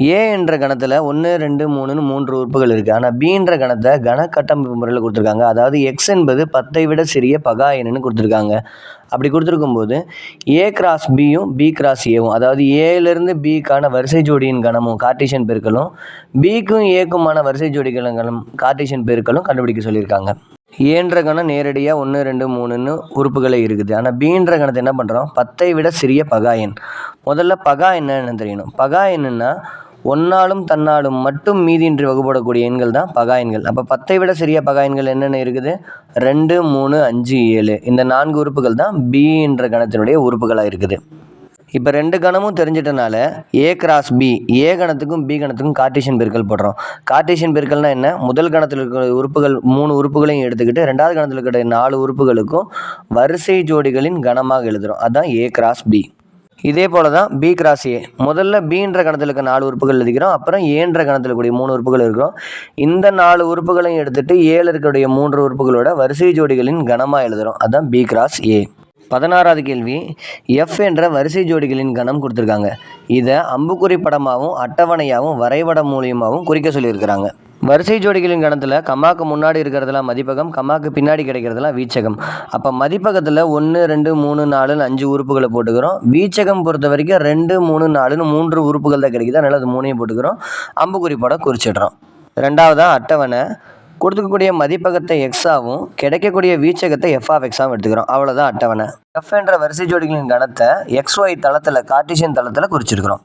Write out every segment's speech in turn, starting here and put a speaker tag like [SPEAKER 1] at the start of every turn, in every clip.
[SPEAKER 1] ஏ என்ற கணத்தில் ஒன்று ரெண்டு மூணுன்னு மூன்று உறுப்புகள் இருக்குது ஆனால் பீன்ற கணத்தை கணக்கட்டமைப்பு முறையில் கொடுத்துருக்காங்க. அதாவது எக்ஸ் என்பது பத்தை விட சிறிய பகா எண்ணுன்னு கொடுத்துருக்காங்க. அப்படி கொடுத்துருக்கும் போது ஏ கிராஸ் பியும் பி கிராஸ் ஏவும் அதாவது ஏலேருந்து பிக்கான வரிசை ஜோடியின் கணமும் கார்டீஷியன் பெருக்கலும் பிக்கும் ஏக்குமான வரிசை ஜோடிகளின் கணம் கார்டீஷியன் பெருக்கலும் கண்டுபிடிக்க சொல்லியிருக்காங்க. ஏன்ற கணம் நேரடியாக ஒன்று ரெண்டு மூணுன்னு உறுப்புகளே இருக்குது. ஆனால் பீன்ற கணத்தை என்ன பண்ணுறோம் பத்தை விட சிறிய பகா எண். முதல்ல பகா என்னன்னு தெரியணும். பகா என்னென்னா ஒன்னாலும் தன்னாலும் மட்டும் மீதியின்றி வகுப்படக்கூடிய எண்கள் தான் பகா எண்கள். அப்போ பத்தை விட சிறிய பகா எண்கள் என்னென்ன இருக்குது? ரெண்டு மூணு அஞ்சு ஏழு. இந்த நான்கு உறுப்புகள் தான் பி என்ற கணத்தினுடைய உறுப்புகளாக இருக்குது. இப்போ ரெண்டு கணமும் தெரிஞ்சிட்டனால ஏ கிராஸ் பி ஏ கணத்துக்கும் பி கணத்துக்கும் கார்ட்டீசியன் பெருக்கல் போடுறோம். கார்ட்டீசியன் பெருக்கல்னா என்ன? முதல் கணத்தில் இருக்கிற உறுப்புகள் மூணு உறுப்புகளையும் எடுத்துக்கிட்டு ரெண்டாவது கணத்தில் இருக்கிற நாலு உறுப்புகளுக்கும் வரிசை ஜோடிகளின் கணமாக எழுதுகிறோம் அதுதான் ஏ கிராஸ் பி இதே போல தான் பி கிராஸ் ஏ முதல்ல பின்ற கணத்தில் இருக்க நாலு உறுப்புகள் எழுதிக்கிறோம். அப்புறம் ஏன்ற கணத்தில் கூடிய மூணு உறுப்புகள் இருக்கிறோம். இந்த நாலு உறுப்புகளையும் எடுத்துட்டு ஏழு இருக்கக்கூடிய மூன்று உறுப்புகளோட வரிசை ஜோடிகளின் கணமாக எழுதுகிறோம் அதுதான் பி கிராஸ் ஏ பதினாறாவது கேள்வி. எஃப் என்ற வரிசை ஜோடிகளின் கணம் கொடுத்துருக்காங்க. இதை அம்புக்குறி படமாகவும் அட்டவணையாகவும் வரைபடம் மூலியமாகவும் குறிக்க சொல்லியிருக்கிறாங்க. வரிசை ஜோடிகளின் கணத்தில் கம்மாக்கு முன்னாடி இருக்கிறதெல்லாம் மதிப்பகம் கம்மாக்கு பின்னாடி கிடைக்கிறதெல்லாம் வீச்சகம். அப்போ மதிப்பகத்தில் ஒன்று ரெண்டு மூணு நாலுன்னு அஞ்சு உறுப்புகளை போட்டுக்கிறோம். வீச்சகம் பொறுத்த வரைக்கும் ரெண்டு மூணு நாலுன்னு மூன்று உறுப்புகள் தான் கிடைக்குது. அதனால் அது மூணையும் போட்டுக்கிறோம். அம்புக்குறி படம் குறிச்சிடுறோம். ரெண்டாவதாக அட்டவணை. கொடுத்துக்கக்கூடிய மதிப்பகத்தை எக்ஸாகவும் கிடைக்கக்கூடிய வீச்சகத்தை எஃப் ஆஃப் எக்ஸாகவும் எடுத்துக்கிறோம். அவ்வளோதான் அட்டவணை. எஃப் என்ற வரிசை ஜோடிகளின் கணத்தை எக்ஸ் ஒய் தளத்தில் கார்டிஷியன் தளத்தில் குறிச்சிருக்கிறோம்.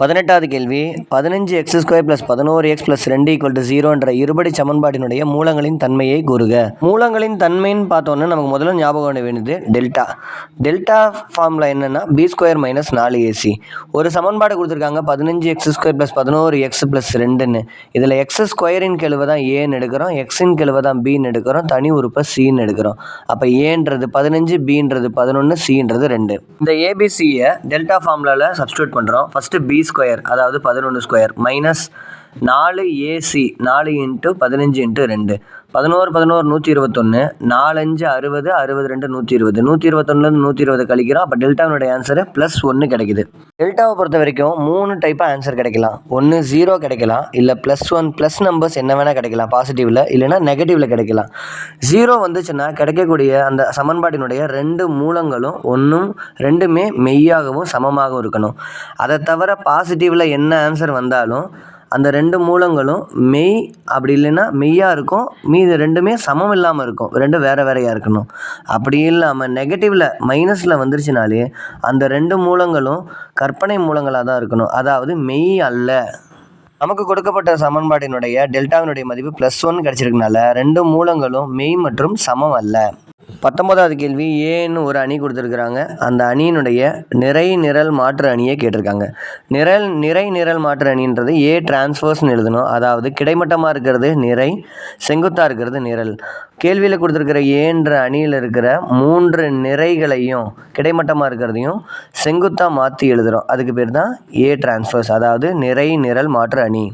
[SPEAKER 1] பதினெட்டாவது கேள்வி பதினஞ்சு எக்ஸ் ஸ்கொயர் ப்ளஸ் பதினோரு எக்ஸ் ப்ளஸ் ரெண்டு ஈக்குவல் டு ஜீரோ என்ற இருபடி சமன்பாட்டினுடைய மூலங்களின் தன்மையை கூறுக. மூலங்களின் தன்மைன்னு பார்த்தோன்னா நமக்கு முதல்ல ஞாபகம் பண்ண வேண்டியது டெல்டா. டெல்டா ஃபார்மில் என்னென்னா பி ஸ்கொயர் மைனஸ் நாலு ஏசி ஒரு சமன்பாடு கொடுத்துருக்காங்க பதினஞ்சு எக்ஸ் ஸ்கொயர் ப்ளஸ் பதினோரு எக்ஸ் ப்ளஸ் ரெண்டுன்னு. இதில் எக்ஸ் ஸ்கொயரின் கெழுவை தான் ஏன்னு எடுக்கிறோம் எக்ஸின் கெழுவை தான் பின்னு எடுக்கிறோம் தனி உறுப்பை சின்னு எடுக்கிறோம். அப்போ ஏன்றது பதினஞ்சு பின்றது பதினொன்று சின்றது ரெண்டு. இந்த ஏபிசியை டெல்டா ஃபார்முலாவில் சப்ஸ்டியூட் பண்ணுறோம் ஃபஸ்ட்டு பி ஸ்கொயர் அதாவது பதினொன்று ஸ்கொயர் மைனஸ் நாலு ஏசி நாலு இன்ட்டு பதினஞ்சு இன்ட்டு ரெண்டு. பதினோரு பதினோரு நூற்றி இருபத்தொன்று நாலஞ்சு அறுபது அறுபது ரெண்டு நூற்றி இருபது. நூற்றி இருபத்தொன்னுலேருந்து நூற்றி இருபது கழிக்கிறோம். அப்போ டெல்டாவினுடைய ஆன்சரு ப்ளஸ் ஒன்று கிடைக்குது. டெல்டாவை பொறுத்த வரைக்கும் மூணு டைப்பாக ஆன்சர் கிடைக்கலாம். ஒன்று ஜீரோ கிடைக்கலாம். இல்லை ப்ளஸ் ஒன் ப்ளஸ் நம்பர்ஸ் என்ன வேணால் கிடைக்கலாம். பாசிட்டிவில் இல்லைனா நெகட்டிவில் கிடைக்கலாம். ஜீரோ வந்துச்சுன்னா கிடைக்கக்கூடிய அந்த சமன்பாட்டினுடைய ரெண்டு மூலங்களும் ஒன்றும் ரெண்டுமே மெய்யாகவும் சமமாகவும் இருக்கணும். அதை தவிர பாசிட்டிவில் என்ன ஆன்சர் வந்தாலும் அந்த ரெண்டு மூலங்களும் மெய் அப்படி இல்லைன்னா மெய்யாக இருக்கும் மீது ரெண்டுமே சமம் இல்லாமல் இருக்கும். ரெண்டும் வேறு வேறையாக இருக்கணும். அப்படி இல்லாமல் நெகட்டிவில் மைனஸில் வந்துருச்சுனாலே அந்த ரெண்டு மூலங்களும் கற்பனை மூலங்களாக தான் இருக்கணும். அதாவது மெய் அல்ல. நமக்கு கொடுக்கப்பட்ட சமன்பாட்டினுடைய டெல்டாவினுடைய மதிப்பு ப்ளஸ் ஒன் கிடச்சிருக்கனால ரெண்டு மூலங்களும் மெய் மற்றும் சமம் அல்ல. பத்தொன்பதாவது கேள்வி ஏன்னு ஒரு அணி கொடுத்துருக்குறாங்க? அந்த அணியினுடைய நிறை நிரல் மாற்று அணியை கேட்டிருக்காங்க. நிரல் நிறை நிரல் மாற்று அணின்றது ஏ டிரான்ஸ்ஃபர்ஸ்னு எழுதணும். அதாவது கிடைமட்டமாக இருக்கிறது நிறை செங்குத்தாக இருக்கிறது நிரல். கேள்வியில் கொடுத்துருக்கிற ஏன்ற அணியில் இருக்கிற மூன்று நிறைகளையும் கிடைமட்டமாக இருக்கிறதையும் செங்குத்தாக மாற்றி எழுதுகிறோம் அதுக்கு பேர் தான் ஏ டிரான்ஸ்ஃபர்ஸ் அதாவது நிறை நிரல் மாற்று அணி.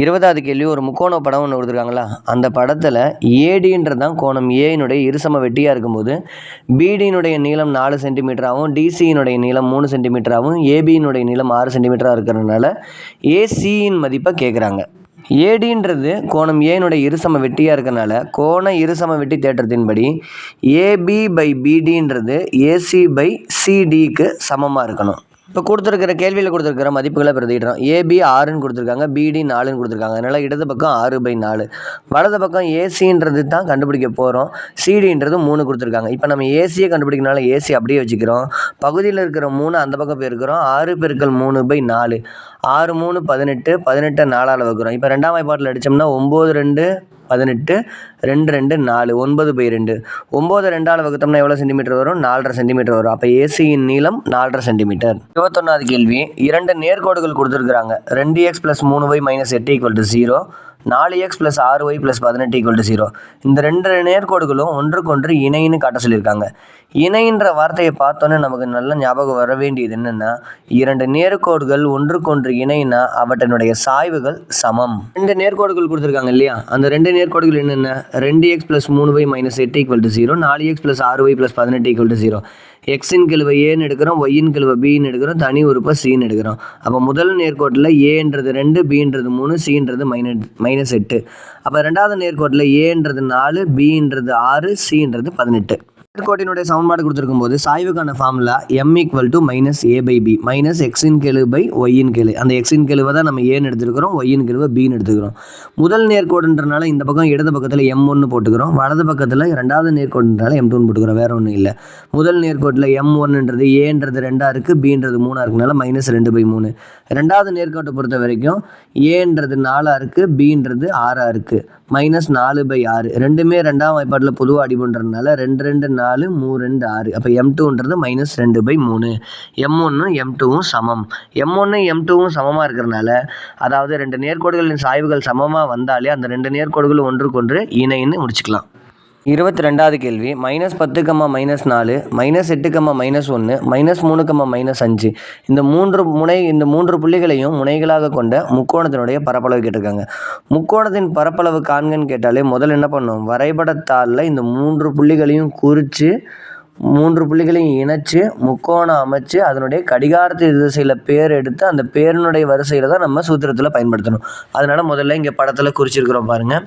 [SPEAKER 1] இருபதாவது கேள்வி ஒரு முக்கோண படம் ஒன்று கொடுத்துருக்காங்களா அந்த படத்தில் ஏடின்றது தான் கோணம் ஏயினுடைய இருசம வெட்டியாக இருக்கும்போது பிடியினுடைய நீளம் நாலு சென்டிமீட்டராகவும் டிசியினுடைய நீளம் மூணு சென்டிமீட்டராகவும் ஏபியினுடைய நீளம் ஆறு சென்டிமீட்டராக இருக்கிறதுனால ஏசியின் மதிப்பை கேட்குறாங்க ஏடின்றது கோணம் ஏனுடைய இருசம வெட்டியாக இருக்கிறனால கோண இருசம வெட்டி தேற்றத்தின்படி ஏபி பை பிடின்றது ஏசி பை சிடிக்கு சமமாக இருக்கணும். இப்போ கொடுத்துருக்கிற கேள்வியில் கொடுத்துருக்கிற மதிப்புகளை பிரதிடுறோம் ஏபி ஆறுன்னு கொடுத்துருக்காங்க. பிடி நாலுன்னு கொடுத்துருக்காங்க. அதனால் இடது பக்கம் ஆறு பை நாலு. வலது பக்கம் ஏசின்றது தான் கண்டுபிடிக்க போகிறோம் சிடின்றது மூணு கொடுத்துருக்காங்க. இப்போ நம்ம ஏசியை கண்டுபிடிக்கனால ஏசி அப்படியே வச்சுக்கிறோம். பகுதியில் இருக்கிற மூணு அந்த பக்கம் போயிருக்கிறோம் ஆறு பெருக்கள் மூணு பை நாலு. ஆறு மூணு பதினெட்டு. பதினெட்டை நாலால் வைக்கிறோம் இப்போ ரெண்டாம் வாய்ப்பாட்டில் அடித்தோம்னா ஒம்பது ரெண்டு பதினெட்டு ரெண்டு ரெண்டு நாலு ஒன்பது பை ரெண்டு. ஒம்பது ரெண்டால் வகுத்தோம்னா எவ்வளோ சென்டிமீட்டர் வரும்? நாலரை சென்டிமீட்டர் வரும். அப்போ ஏசியின் நீளம் நாலரை சென்டிமீட்டர் இருபத்தொன்னாவது கேள்வி. இரண்டு நேர்கோடுகள் கொடுத்துருக்குறாங்க. ரெண்டு எக்ஸ் ப்ளஸ் மூணு பை மைனஸ் எட்டு ஈக்குவல் டு ஜீரோ நாலு எக்ஸ் ப்ளஸ் ஆறு ஒய் ப்ளஸ் பதினெட்டு ஈக்குவல் டு ஜீரோ இந்த ரெண்டு நேர்கோடுகளும் ஒன்றுக்கொன்று இணைன்னு காட்ட சொல்லியிருக்காங்க. இணைன்ற வார்த்தையை பார்த்தோன்னே நமக்கு நல்ல ஞாபகம் வர வேண்டியது என்னென்னா இரண்டு நேர்கோடுகள் ஒன்றுக்கொன்று இணைனா அவற்றினுடைய சாய்வுகள் சமம். ரெண்டு நேர்கோடுகள் கொடுத்துருக்காங்க இல்லையா? அந்த ரெண்டு நேர்கோடுகள் என்னென்ன? ரெண்டு எக்ஸ் ப்ளஸ் மூணு ஒய் மைனஸ் எட்டு ஈக்குவல் டு ஜீரோ நாலு எக்ஸ் ப்ளஸ் ஆறு ஒய் ப்ளஸ் பதினெட்டு ஈக்குவல் டு ஜீரோ எக்ஸின் கிழவை ஏன்னு எடுக்கிறோம் ஒய்யின் கிழவை பின்னு எடுக்கிறோம் தனி உறுப்பை சின்னு எடுக்கிறோம். அப்போ முதல் நேர்கோட்டில் ஏன்றது ரெண்டு பின்றது மூணு சின்றது மைனஸ் மைனஸ் எட்டு. அப்போ ரெண்டாவது நேர்கோட்டில் ஏன்றது நாலு பின்றது ஆறு சின்றது பதினெட்டு. நேர்கோட்டினுடைய சமன்பாடு கொடுத்துருக்கும் போது சாய்வுக்கான formula m equal to minus a by b minus எக்ஸின் கெழு பை ஒய்யின் கெழு. அந்த எக்ஸின் கெழுவை தான் நம்ம ஏன்னு எடுத்துருக்கிறோம் ஒய்யின் கெழுவை பின்னு எடுத்துக்கிறோம் முதல் நேர்கோடுன்றனால இந்த பக்கம் இடது பக்கத்தில் எம் ஒன்று போட்டுக்கிறோம். வலது பக்கத்தில் ரெண்டாவது நேர்கோடுன்றனால எம் டூன்னு போட்டுக்கிறோம். வேறு ஒன்றும் இல்லை. முதல் நேர்கோட்டில் எம் ஒன்றுன்றது ஏன்றது ரெண்டாக இருக்குது பின்றது மூணாக இருக்கனால மைனஸ் ரெண்டு பை மூணு. ரெண்டாவது நேர்கோட்டை பொறுத்த வரைக்கும் ஏன்றது நாலாக இருக்குது பின்றது ஆறாக இருக்குது மைனஸ் நாலு பை ஆறு. ரெண்டுமே ரெண்டாம் வாய்ப்பாட்டில் பொதுவாக அடிபண்ணுறதுனால ரெண்டு ரெண்டு நாலு நாலு மூணு ரெண்டு ஆறு. அப்போ எம் டூன்றது மைனஸ் ரெண்டு பை மூணு. எம் ஒன்று எம் டூவும் சமம். எம் ஒன்று எம் டூவும் சமமாக இருக்கிறனால அதாவது ரெண்டு நேர்கோடுகளின் சாய்வுகள் சமமாக வந்தாலே அந்த ரெண்டு நேர்கோடுகள் ஒன்றுக்கொன்று இணைன்னு முடிச்சுக்கலாம். இருபத்தி ரெண்டாவது கேள்வி. மைனஸ் பத்து கம்மா மைனஸ் நாலு மைனஸ் எட்டு கம்மா மைனஸ் ஒன்று மைனஸ் மூணு கம்மா மைனஸ் அஞ்சு. இந்த மூன்று முனை இந்த மூன்று புள்ளிகளையும் முனைகளாக கொண்ட முக்கோணத்தினுடைய பரப்பளவு கேட்டிருக்காங்க. முக்கோணத்தின் பரப்பளவு காண்கன்னு கேட்டாலே முதல்ல என்ன பண்ணும் வரைபடத்தாளில் இந்த மூன்று புள்ளிகளையும் குறித்து மூன்று புள்ளிகளையும் இணைச்சு முக்கோணம் அமைச்சு அதனுடைய கடிகாரத்து திசையில் பேர் எடுத்து அந்த பேரினுடைய வரிசையில் தான் நம்ம சூத்திரத்தில் பயன்படுத்தணும். அதனால் முதல்ல இங்கே படத்தில் குறிச்சிருக்கிறோம் பாருங்கள்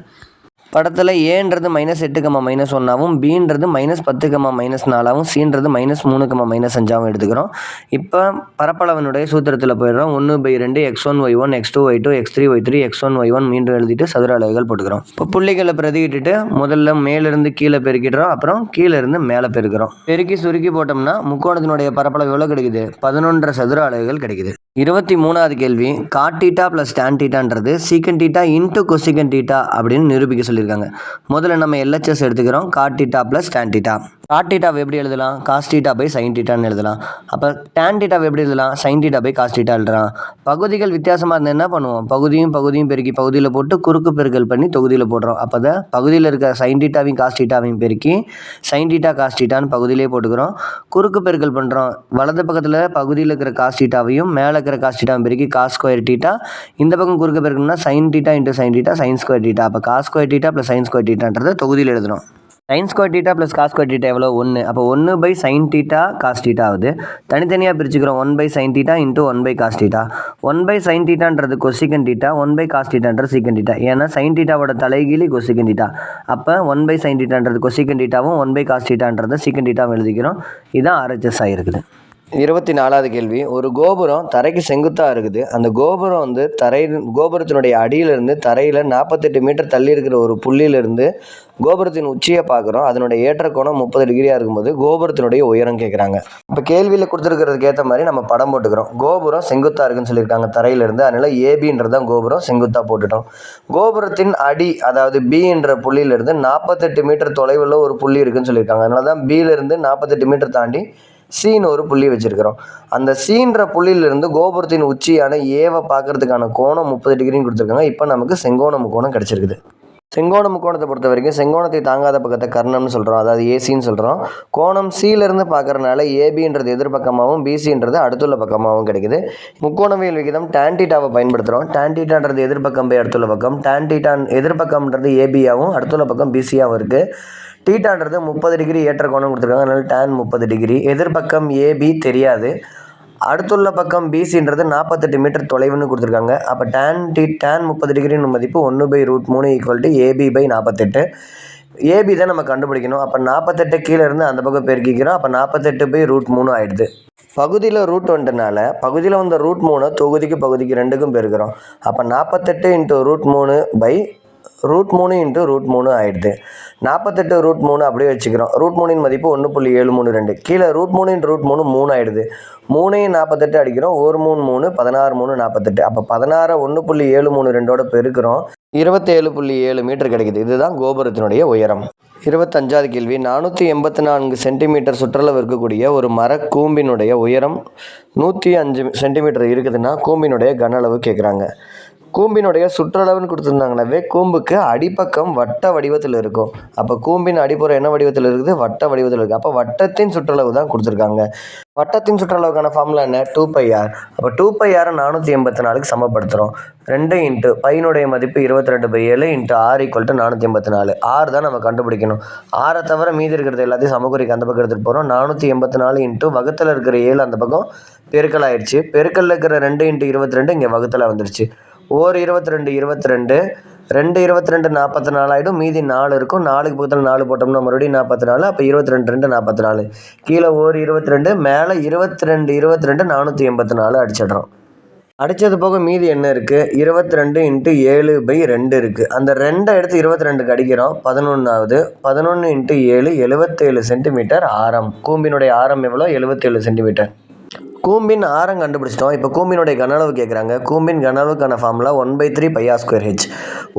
[SPEAKER 1] படத்தில் ஏன்றது மைனஸ் எட்டு கம்மா மைனஸ் ஒன்றாகவும் பீன்றது மைனஸ் பத்து கம்மா மைனஸ் நாலாகவும் சீன்றது மைனஸ் மூணு கம்மா மைனஸ் அஞ்சாகவும் எடுத்துக்கிறோம். இப்போ பரப்பளவனுடைய சூத்திரத்தில் போயிடுறோம். ஒன்று பை ரெண்டு x one y one x two y two x three y three x one y one மீண்டும் எழுதிட்டு சதுர அளவுகள் போட்டுக்கிறோம். இப்போ புள்ளிகளை பிரதிக்கிட்டுட்டு முதல்ல மேலிருந்து கீழே பெருக்கிடுறோம். அப்புறம் கீழே இருந்து மேலே பெருக்கிறோம். பெருக்கி சுருக்கி போட்டோம்னா முக்கோணத்தினுடைய பரப்பளவு எவ்வளோ கிடைக்குது? பதினொன்றரை சதுர அலகுகள் கிடைக்குது. இருபத்தி மூணாவது கேள்வி காட்டீட்டா ப்ளஸ் டேன் டீட்டான்றது சீக்கன் டீட்டா இன்ட்டு கொசிகன் டீட்டா அப்படின்னு நிரூபிக்க சொல்லியிருக்காங்க. முதல்ல நம்ம எல்ஹெச்எஸ் எடுத்துக்கிறோம். காட்டிட்டா ப்ளஸ் டேன்டிட்டா டீட்டா காட்டீட்டாவை எப்படி எழுதலாம்? காஸ் டீட்டா பை சைன் டீட்டான்னு எழுதலாம். அப்போ டேன் டீட்டாவை எப்படி எழுதலாம்? Sine theta by cos theta பகுதிகள் வித்தியாசமாக இருந்தால் என்ன பண்ணுவோம்? பகுதியும் பகுதியும் பெருக்கி பகுதியில் போட்டு குறுக்கு பெருக்கல் பண்ணி தொகுதியில் போடுறோம். அப்போ தான் பகுதியில் இருக்க சைன் டீட்டாவையும் காஸ் டீட்டாவையும் பெருக்கி சைன் டீட்டா காஸ் டீட்டான்னு பகுதியிலே போட்டுக்கிறோம். குறுக்கு பெருக்கல் பண்ணுறோம் வலது பக்கத்தில் பகுதியில் இருக்கிற காஸ் டீட்டாவையும் மேலே இருக்கிற காஸ் டீட்டாவும் பெருக்கி காஸ் ஸ்கொயர் டீட்டா இந்த பக்கம் குறுக்கு பெருக்கணும்னா sine theta into sine theta sine square theta அப்போ cos square theta plus sine square டீட்டான்றதை தொகுதியில் எழுதுகிறோம் sine square theta plus cos square theta எவ்வளோ ஒன்று அப்போ ஒன்று by sine theta cos theta ஆகுது. தனித்தனியாக பிரிச்சுக்கிறோம். One by sine theta into one by cos theta one by sine டீட்டான்றது cosecant theta one by cos டீட்டான்றது secant theta ஏன்னா sine டீட்டாவோட தலைகீழி cosecant theta அப்போ ஒன் பை சைன் டீட்டான்றது கொசிகன் டீட்டாவும் one by cos டீட்டான்றது secant டீட்டாவும் எழுதிக்கிறோம். இதுதான் ஆர்ஹெச்எஸ் ஆகிருக்குது இருபத்தி நாலாவது கேள்வி. ஒரு கோபுரம் தரைக்கு செங்குத்தாக இருக்குது. அந்த கோபுரம் வந்து தரை கோபுரத்தினுடைய அடியிலிருந்து தரையில் நாற்பத்தெட்டு மீட்டர் தள்ளி இருக்கிற ஒரு புள்ளியிலிருந்து கோபுரத்தின் உச்சியை பார்க்குறோம். அதனுடைய ஏற்ற கோணம் முப்பது டிகிரியாக இருக்கும்போது கோபுரத்தினுடைய உயரம் கேட்குறாங்க இப்போ கேள்வியில் கொடுத்துருக்கிறதுக்கு ஏற்ற மாதிரி நம்ம படம் போட்டுக்கிறோம். கோபுரம் செங்குத்தாக இருக்குன்னு சொல்லியிருக்காங்க தரையிலிருந்து. அதனால் ஏபின்றது தான் கோபுரம். செங்குத்தாக போட்டுட்டோம். கோபுரத்தின் அடி அதாவது பி என்ற புள்ளியிலிருந்து நாற்பத்தெட்டு மீட்டர் தொலைவில் ஒரு புள்ளி இருக்குதுன்னு சொல்லியிருக்காங்க. அதனால தான் பியிலிருந்து நாற்பத்தெட்டு மீட்டர் தாண்டி சீன் ஒரு புள்ளி வச்சுருக்கிறோம். அந்த சீன்ற புள்ளியிலிருந்து கோபுரத்தின் உச்சியான ஏவை பார்க்கறதுக்கான கோணம் முப்பது டிகிரின்னு கொடுத்துருக்காங்க. இப்போ நமக்கு செங்கோண முக்கோணம் கிடச்சிருக்குது. செங்கோண முக்கோணத்தை பொறுத்த வரைக்கும் செங்கோணத்தை தாங்காத பக்கத்தை கர்ணம்னு சொல்கிறோம் அதாவது ஏசின்னு சொல்கிறோம் கோணம் சீலேருந்து பார்க்கறனால ஏபின்றது எதிர்பக்கமாகவும் பிசின்றது அடுத்துள்ள பக்கமாகவும் கிடைக்குது. முக்கோணவியல் விகிதம் டேண்டிட்டாவை பயன்படுத்துகிறோம் tan எதிர்பக்கம் போய் அடுத்துள்ள பக்கம். tan எதிர்பக்கம்ன்றது ஏபியாகவும் அடுத்துள்ள பக்கம் பிசியாகவும் இருக்குது டீட்டான்றது முப்பது டிகிரி ஏற்ற கோணம் கொடுத்துருக்காங்க. அதனால் டேன் முப்பது டிகிரி. எதிர்பக்கம் ஏபி தெரியாது. அடுத்துள்ள பக்கம் பிசின்றது நாற்பத்தெட்டு மீட்டர் தொலைவுன்னு கொடுத்துருக்காங்க. அப்போ டேன் டி டேன் முப்பது டிகிரின்னு மதிப்பு ஒன்று பை ரூட் மூணு ஈக்குவல் டு ஏபி பை நாற்பத்தெட்டு ஏபி தான் நம்ம கண்டுபிடிக்கணும். அப்போ நாற்பத்தெட்டு கீழே இருந்து அந்த பக்கம் பெருக்கிக்கிறோம். அப்போ நாற்பத்தெட்டு பை ரூட் மூணு ஆயிடுது. பகுதியில் ரூட் வந்துட்டனால பகுதியில் வந்த ரூட் மூணு தொகுதிக்கு பகுதிக்கு ரெண்டுக்கும் பெருக்கிறோம். அப்போ நாற்பத்தெட்டு இன்ட்டு ரூட் மூணு பை ரூட் மூணு இன்ட்டு ரூட் மூணு ஆயிடுது. நாற்பத்தெட்டு ரூட் மூணு அப்படியே வச்சுக்கிறோம். ரூட் மூணின் மதிப்பு ஒன்று புள்ளி ஏழு மூணு ரெண்டு. கீழே ரூட் மூணு இன்ட்டு ரூட் மூணு மூணு ஆயிடுது. மூணையும் நாற்பத்தெட்டு அடிக்கிறோம். ஒரு மூணு மூணு பதினாறு மூணு நாற்பத்தெட்டு அப்போ பதினாறு ஒன்று புள்ளி ஏழு மூணு ரெண்டோட பெருக்கிறோம். இருபத்தேழு புள்ளி ஏழு மீட்டர் கிடைக்குது. இதுதான் கோபுரத்தினுடைய உயரம். இருபத்தஞ்சாவது கேள்வி. நானூற்றி எண்பத்தி நான்கு சென்டிமீட்டர் சுற்றளவு இருக்கக்கூடிய ஒரு மரக்கூம்பினுடைய உயரம் நூற்றி அஞ்சு சென்டிமீட்டர் இருக்குதுன்னா கூம்பினுடைய கன அளவு கேட்குறாங்க கூம்பினுடைய சுற்றளவுன்னு கொடுத்துருந்தாங்கனாவே கூம்புக்கு அடிப்பக்கம் வட்ட வடிவத்தில் இருக்கும். அப்போ கூம்பின் அடிப்புறம் என்ன வடிவத்தில் இருக்குது? வட்ட வடிவத்தில் இருக்குது அப்போ வட்டத்தின் சுற்றளவு தான் கொடுத்துருக்காங்க. வட்டத்தின் சுற்றளவுக்கான ஃபார்முலா என்ன? டூ பை ஆர் அப்போ டூ பை ஆரை நானூற்றி எண்பத்தி நாலுக்கு சமப்படுத்துகிறோம் ரெண்டு இன்ட்டு பையனுடைய மதிப்பு இருபத்தி ரெண்டு பை ஏழு இன்ட்டு ஆர் ஈக்குவல் டு நானூற்றி எண்பத்தி நாலு. ஆறு தான் நம்ம கண்டுபிடிக்கணும். ஆறை தவிர மீதி இருக்கிறது எல்லாத்தையும் சமக்குறிக்கு அந்த பக்கம் எடுத்துகிட்டு போகிறோம் நானூற்றி எண்பத்தி நாலு இன்ட்டு வகுத்தில் இருக்கிற ஏழு அந்த பக்கம் பெருக்கல் ஆயிடுச்சு. பெருக்கல்ல இருக்கிற ரெண்டு இன்ட்டு இருபத்தி ரெண்டு இங்கே வகுத்தில் வந்துருச்சு. ஓர் இருபத்தி ரெண்டு இருபத்தி ரெண்டு ரெண்டு இருபத்தி ரெண்டு நாற்பத்தி நாலு ஆகிடும் மீதி நாலு இருக்கும். நாலுக்கு பக்கத்தில் நாலு போட்டோம்னா மறுபடியும் நாற்பத்தி நாலு அப்போ இருபத்தி ரெண்டு ரெண்டு நாற்பத்தி நாலு கீழே ஓர் இருபத்தி ரெண்டு மேலே இருபத்தி ரெண்டு இருபத்தி ரெண்டு நானூற்றி எண்பத்தி நாலு அடிச்சிடுறோம். அடித்தது போக மீதி என்ன இருக்குது இருபத்தி ரெண்டு இன்ட்டு ஏழு பை ரெண்டு இருக்குது அந்த ரெண்டை எடுத்து இருபத்தி ரெண்டுக்கு அடிக்கிறோம். பதினொன்றாவது பதினொன்று இன்ட்டு ஏழு எழுபத்தேழு சென்டிமீட்டர் ஆரம். கூம்பினுடைய ஆரம் எவ்வளோ? எழுபத்தேழு சென்டிமீட்டர். கூம்பின் ஆரம் கண்டுபிடிச்சிட்டோம். இப்போ கூம்பினுடைய கன அளவு கேட்குறாங்க கூம்பின் கனளவுக்கான formula one by three pi r square h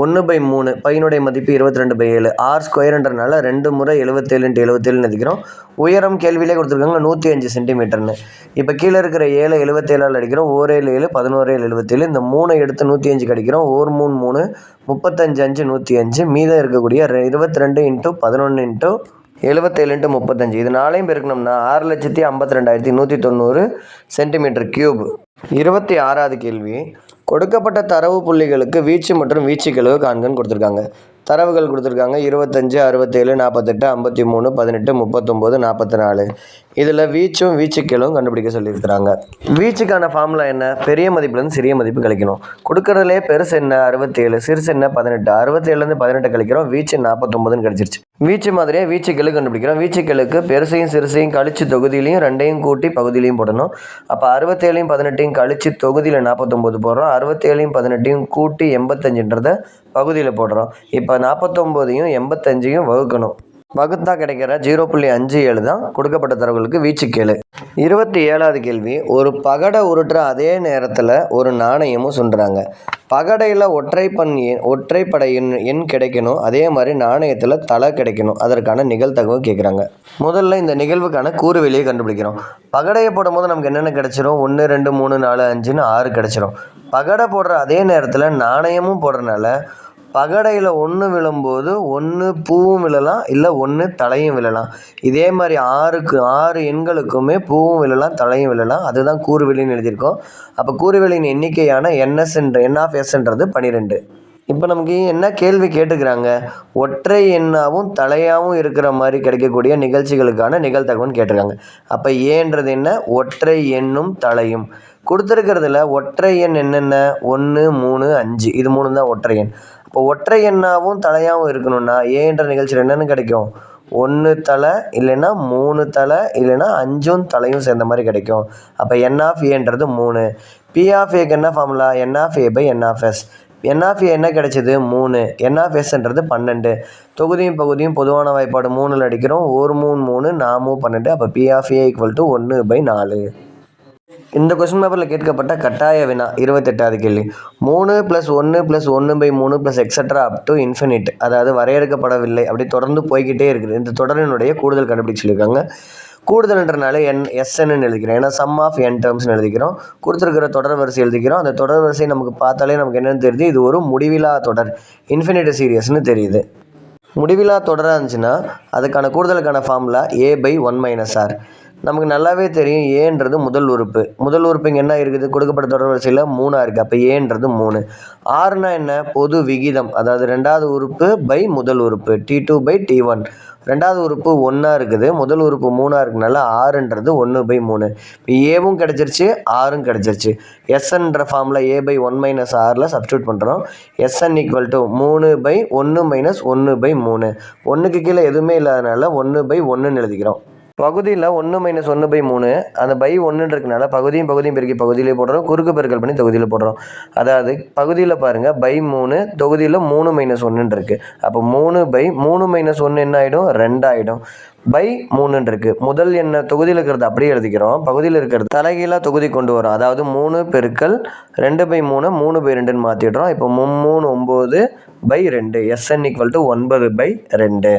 [SPEAKER 1] ஒன்று பை மூணு பையனுடைய மதிப்பு இருபத்தி ரெண்டு பை ஏழு. ஆர் ஸ்கொயர்ன்றனால ரெண்டு முறை எழுபத்தேழு இன்ட்டு எழுபத்தேழுன்னு எழுதிக்கிறோம். உயரம் கேள்வியிலே கொடுத்துருக்காங்க நூற்றி அஞ்சு சென்டிமீட்டர்னு இப்போ கீழே இருக்கிற ஏழு எழுபத்தேழால் அடிக்கிறோம். ஓர் ஏழு ஏழு பதினோரு ஏழு எழுபத்தேழு இந்த மூணை எடுத்து நூற்றி அஞ்சு கடிக்கிறோம். ஓர் மூணு மூணு முப்பத்தஞ்சு அஞ்சு நூற்றி அஞ்சு. மீதம் இருக்கக்கூடிய இருபத்தி ரெண்டு இன்ட்டு பதினொன்று இன்ட்டு எழுபத்தேழு இன்ட்டு முப்பத்தஞ்சு. இது நாளையும் பெருக்கணும்னா ஆறு லட்சத்தி ஐம்பத்தி ரெண்டாயிரத்தி நூற்றி தொண்ணூறு சென்டிமீட்டர் கியூப். இருபத்தி ஆறாவது கேள்வி. கொடுக்கப்பட்ட தரவு புள்ளிகளுக்கு வீச்சு மற்றும் வீச்சுக்கெழு காண்கன்னு கொடுத்துருக்காங்க. தரவுகள் கொடுத்துருக்காங்க. இருபத்தஞ்சு அறுபத்தேழு நாற்பத்தெட்டு ஐம்பத்தி மூணு பதினெட்டு முப்பத்தொம்போது நாற்பத்தி நாலு இதில் வீச்சும் வீச்சுக்களும் கண்டுபிடிக்க சொல்லியிருக்கிறாங்க. வீச்சுக்கான ஃபார்முலா என்ன? பெரிய மதிப்புலேருந்து சிறிய மதிப்பு கழிக்கணும். கொடுக்கறதுலே பெருசு என்ன? அறுபத்தேழு சிறுசு என்ன? பதினெட்டு. அறுபத்தேழுலேருந்து பதினெட்டு கழிக்கிறோம். வீச்சு நாற்பத்தொம்போதுன்னு கிடச்சிருச்சு. வீச்சு மாதிரியே வீச்சுக்கெழு கண்டுபிடிக்கிறோம். வீச்சுக்களுக்கு பெருசையும் சிறுசையும் கழிச்சு தொகுதியிலையும் ரெண்டையும் கூட்டி பகுதியிலையும் போடணும். அப்போ அறுபத்தேழையும் பதினெட்டையும் கழிச்சு தொகுதியில் நாற்பத்தொம்போது போடுறோம். அறுபத்தேழையும் பதினெட்டையும் கூட்டி எண்பத்தஞ்சுன்றத பகுதியில் போடுறோம். இப்போ நாற்பத்தொம்போதையும் எண்பத்தஞ்சையும் வகுக்கணும். வகுத்தா கிடைக்கிற ஜீரோ புள்ளி அஞ்சு ஏழு தான் கொடுக்கப்பட்ட தரவுகளுக்கு வீச்சு கேளு இருபத்தி ஏழாவது கேள்வி ஒரு பகடை உருட்டுற அதே நேரத்தில் ஒரு நாணயமும் சுண்டுறாங்க. பகடையில் ஒற்றைப்பண் எண் ஒற்றைப்படை எண் எண் கிடைக்கணும் அதே மாதிரி நாணயத்தில் தலை கிடைக்கணும். அதற்கான நிகழ்தகவு கேட்குறாங்க முதல்ல இந்த நிகழ்வுக்கான கூறு வெளியே கண்டுபிடிக்கிறோம். பகடையை போடும்போது நமக்கு என்னென்ன கிடைச்சிரும்? ஒன்று ரெண்டு மூணு நாலு அஞ்சுன்னு ஆறு கிடைச்சிரும். பகடை போடுற அதே நேரத்தில் நாணயமும் போடுறனால பகடையில் ஒன்று விழும்போது ஒன்று பூவும் விழலாம் இல்லை ஒன்று தலையும் விழலாம். இதே மாதிரி ஆறுக்கு ஆறு எண்களுக்குமே பூவும் விழலாம் தலையும் விழலாம். அதுதான் கூறுவெளின்னு எழுதியிருக்கோம். அப்போ கூறுவெளியின் எண்ணிக்கையான என்எஸ்ன்ற என் ஆஃப் எஸ்ன்றது பன்னிரெண்டு இப்போ நமக்கு என்ன கேள்வி கேட்டுக்கிறாங்க? ஒற்றை எண்ணாவும் தலையாகவும் இருக்கிற மாதிரி கிடைக்கக்கூடிய நிகழ்ச்சிகளுக்கான நிகழ்த்தகவன் கேட்டிருக்காங்க. அப்போ ஏன்றது என்ன? ஒற்றை எண்ணும் தலையும். கொடுத்துருக்கிறதுல ஒற்றை எண் என்னென்ன? ஒன்று மூணு அஞ்சு. இது மூணு தான் ஒற்றை எண். இப்போ ஒற்றை எண்ணாவும் தலையாகவும் இருக்கணும்னா ஏன்ற நிகழ்ச்சியில் என்னென்னு கிடைக்கும்? ஒன்று தலை இல்லைன்னா மூணு தலை இல்லைன்னா அஞ்சும் தலையும் சேர்ந்த மாதிரி கிடைக்கும். அப்போ என் ஆஃப் ஏன்றது மூணு. பி ஆஃப் ஏக்கு என்ன formula n of A by n of S n of A என்ன கிடைச்சது? மூணு. என் ஆஃப் எஸ்ன்றது பன்னெண்டு. தொகுதியும் பகுதியும் பொதுவான வாய்ப்பாடு மூணில் அடிக்கிறோம். ஒரு மூணு மூணு நாமும் பன்னெண்டு. அப்போ P of A equal to ஒன்று பை நாலு. இந்த கொஸ்டின் பேப்பரில் கேட்கப்பட்ட கட்டாய வினா இருபத்தெட்டாவது கேள்வி. மூணு ப்ளஸ் ஒன்று ப்ளஸ் ஒன்று பை மூணு plus extra up to infinite அதாவது வரையறுக்கப்படவில்லை. அப்படி தொடர்ந்து போய்கிட்டே இருக்குது. இந்த தொடரினுடைய கூடுதல் கண்டுபிடிச்சிருக்காங்க கூடுதல்ன்றனால என் எஸ்என்னு எழுதிக்கிறோம். ஏன்னா சம் ஆஃப் என் டேர்ம்ஸ்னு எழுதிக்கிறோம். கொடுத்துருக்கிற தொடர் வரிசை எழுதிக்கிறோம். அந்த தொடர் வரிசை நமக்கு பார்த்தாலே நமக்கு என்னென்னு தெரியுது? இது ஒரு முடிவிலா தொடர். இன்ஃபினிட் சீரியஸ்னு தெரியுது. முடிவிலா தொடராக இருந்துச்சுன்னா அதுக்கான கூடுதலுக்கான formula a by one minus r நமக்கு நல்லாவே தெரியும் ஏன்றது முதல் உறுப்பு. முதல் உறுப்பு இங்கே என்ன இருக்குது? கொடுக்கப்பட்ட தொடர் வரிசையில் மூணாக இருக்குது அப்போ ஏன்றது மூணு. ஆறுனா என்ன? பொது விகிதம். அதாவது ரெண்டாவது உறுப்பு பை முதல் உறுப்பு. T two by t one ரெண்டாவது உறுப்பு ஒன்றா இருக்குது. முதல் உறுப்பு மூணாக இருக்கனால ஆறுன்றது ஒன்று பை மூணு. இப்போ ஏவும் கிடச்சிருச்சு ஆறும் கிடச்சிருச்சு. எஸ்என்ற ஃபார்மில் ஏ பை ஒன் மைனஸ் ஆறில் சப்ஸ்டியூட் பண்ணுறோம் எஸ்என் ஈக்குவல் டு மூணு பை ஒன்று மைனஸ் ஒன்று பை மூணு. ஒன்றுக்கு கீழே எதுவுமே இல்லாதனால ஒன்று பை ஒன்றுன்னு எழுதிக்கிறோம். பகுதியில் ஒன்று மைனஸ் ஒன்று பை மூணு அந்த பை ஒன்றுன்னு இருக்கனால பகுதியும் பகுதியும் பெருக்கி பகுதியிலே போடுறோம் குறுக்கு பெருக்கல் பண்ணி தொகுதியில் போடுறோம் அதாவது பகுதியில் பாருங்கள் பை மூணு தொகுதியில் மூணு மைனஸ் ஒன்றுன்னு இருக்குது அப்போ மூணு பை மூணு மைனஸ் ஒன்று என்ன ஆகிடும் ரெண்டாயிடும் பை மூணுன்னு இருக்கு. முதல் என்ன தொகுதியில் இருக்கிறது அப்படியே எழுதிக்கிறோம். பகுதியில் இருக்கிறது தலைகீழாக தொகுதி கொண்டு வரும். அதாவது மூணு பெருக்கல் ரெண்டு பை மூணு மூணு பை ரெண்டுன்னு மாற்றிடுறோம் இப்போ மூணு ஒம்பது பை ரெண்டு எஸ்என் ஈக்குவல் டு ஒன்பது பை ரெண்டு.